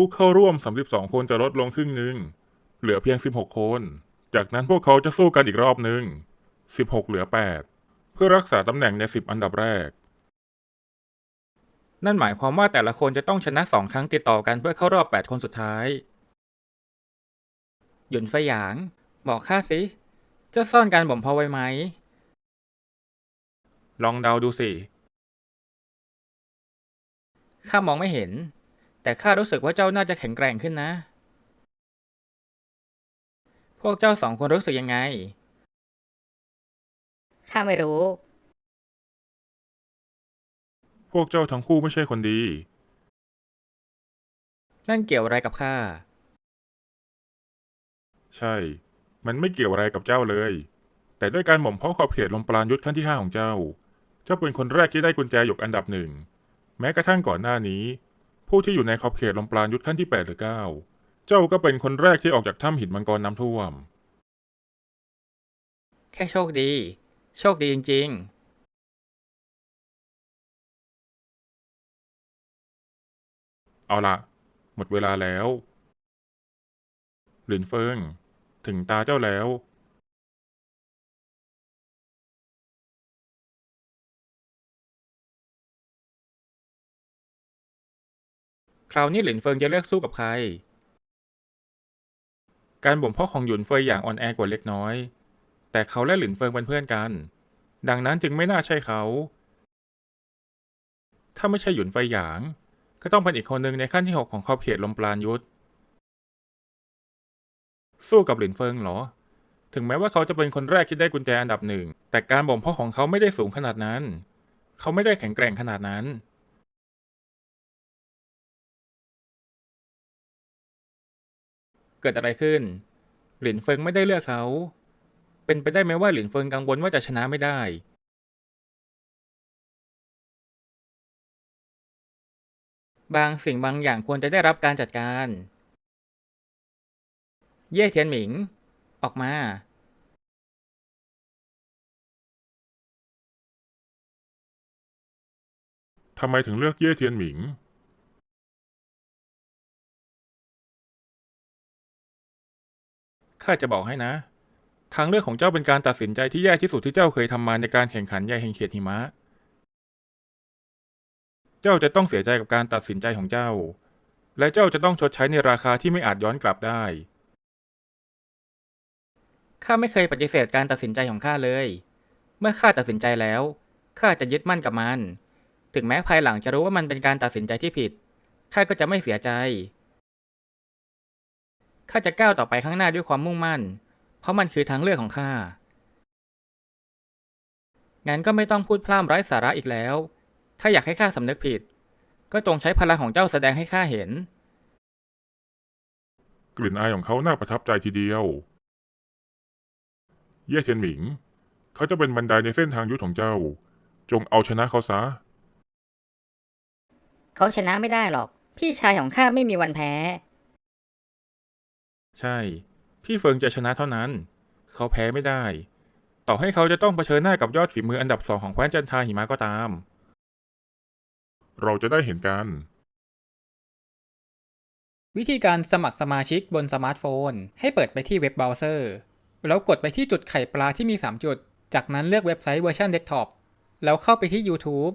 ผู้เข้าร่วม 32 คนจะลดลงครึ่งหนึ่ง เหลือเพียง 16 คน จากนั้นพวกเขาจะสู้กันอีกรอบหนึ่ง 16 เหลือ 8 เพื่อรักษาตำแหน่งใน 10 อันดับแรก นั่นหมายความว่าแต่ละคนจะต้องชนะสองครั้งติดต่อกันเพื่อเข้ารอบ 8 คนสุดท้าย หยุนไฟหยาง บอกข้าสิ จะซ่อนการบ่มเพาไว้ไหม ลองเดาดูสิ ข้ามองไม่เห็น แต่ข้ารู้สึกว่าเจ้าน่าจะแข็งแกร่งขึ้นนะ พวกเจ้าสองคนรู้สึกยังไง ข้าไม่รู้ พวกเจ้าทั้งคู่ไม่ใช่คนดี นั่นเกี่ยวอะไรกับข้า ใช่ มันไม่เกี่ยวอะไรกับเจ้าเลย แต่ด้วยการหม่อมเพาะขอบเขตลมปราณยุทธขั้นที่ห้าของเจ้า เจ้าเป็นคนแรกที่ได้กุญแจหยกอันดับหนึ่ง แม้กระทั่งก่อนหน้านี้ ผู้ที่อยู่ในขอบเขตลมปราณยุทธขั้นที่แปดหรือเก้าเจ้าก็เป็นคนแรกที่ออกจากถ้ำหินมังกรน้ำท่วม แค่โชคดี โชคดีจริงเอาละหมดเวลาแล้ว หลินเฟิง ถึงตาเจ้าแล้ว คราวนี้หลินเฟิงจะเลือกสู้กับใคร การบ่มเพาะของหยุนเฟยอย่างอ่อนแอกว่าเล็กน้อย แต่เขาและหลินเฟิงเป็นเพื่อนกัน ดังนั้นจึงไม่น่าใช่เขา ถ้าไม่ใช่หยุนเฟยหยาง ก็ต้องเป็นอีกคนหนึ่งในขั้นที่หกของขอบเขตลมปราณยุทธสู้กับหลินเฟิงเหรอ ถึงแม้ว่าเขาจะเป็นคนแรกที่ได้กุญแจอันดับหนึ่ง แต่การบ่มเพาะของเขาไม่ได้สูงขนาดนั้น เขาไม่ได้แข็งแกร่งขนาดนั้น เกิดอะไรขึ้น หลินเฟิงไม่ได้เลือกเขา เป็นไปได้ไหมว่าหลินเฟิงกังวลว่าจะชนะไม่ได้ บางสิ่งบางอย่างควรจะได้รับการจัดการ เย่เทียนหมิง ออกมา ทำไมถึงเลือกเย่เทียนหมิง ข้าจะบอกให้นะ ทางเลือกของเจ้าเป็นการตัดสินใจที่แย่ที่สุดที่เจ้าเคยทำมาในการแข่งขันใหญ่แห่งเขตหิมะ เจ้าจะต้องเสียใจกับการตัดสินใจของเจ้า และเจ้าจะต้องชดใช้ในราคาที่ไม่อาจย้อนกลับได้ ข้าไม่เคยปฏิเสธการตัดสินใจของข้าเลย เมื่อข้าตัดสินใจแล้ว ข้าจะยึดมั่นกับมัน ถึงแม้ภายหลังจะรู้ว่ามันเป็นการตัดสินใจที่ผิด ข้าก็จะไม่เสียใจ ข้าจะก้าวต่อไปข้างหน้าด้วยความมุ่งมั่น เพราะมันคือทางเลือกของข้า งั้นก็ไม่ต้องพูดพร่ำไร้สาระอีกแล้ว ถ้าอยากให้ข้าสำนึกผิด ก็จงใช้พลังของเจ้าแสดงให้ข้าเห็น กลิ่นอายของเขาน่าประทับใจทีเดียว เย่เทียนหมิง เขาจะเป็นบันไดในเส้นทางยุทธของเจ้า จงเอาชนะเขาซะ เขาชนะไม่ได้หรอก พี่ชายของข้าไม่มีวันแพ้ ใช่ พี่เฟิงจะชนะเท่านั้น เขาแพ้ไม่ได้ ต่อให้เขาจะต้องเผชิญหน้ากับยอดฝีมืออันดับสองของแคว้นจันทาหิมะก็ตาม เราจะได้เห็นกัน วิธีการสมัครสมาชิกบนสมาร์ทโฟน ให้เปิดไปที่เว็บเบราว์เซอร์ แล้วกดไปที่จุดไข่ปลาที่มี 3 จุด จากนั้นเลือกเว็บไซต์เวอร์ชันเดสก์ท็อปแล้วเข้าไปที่ YouTube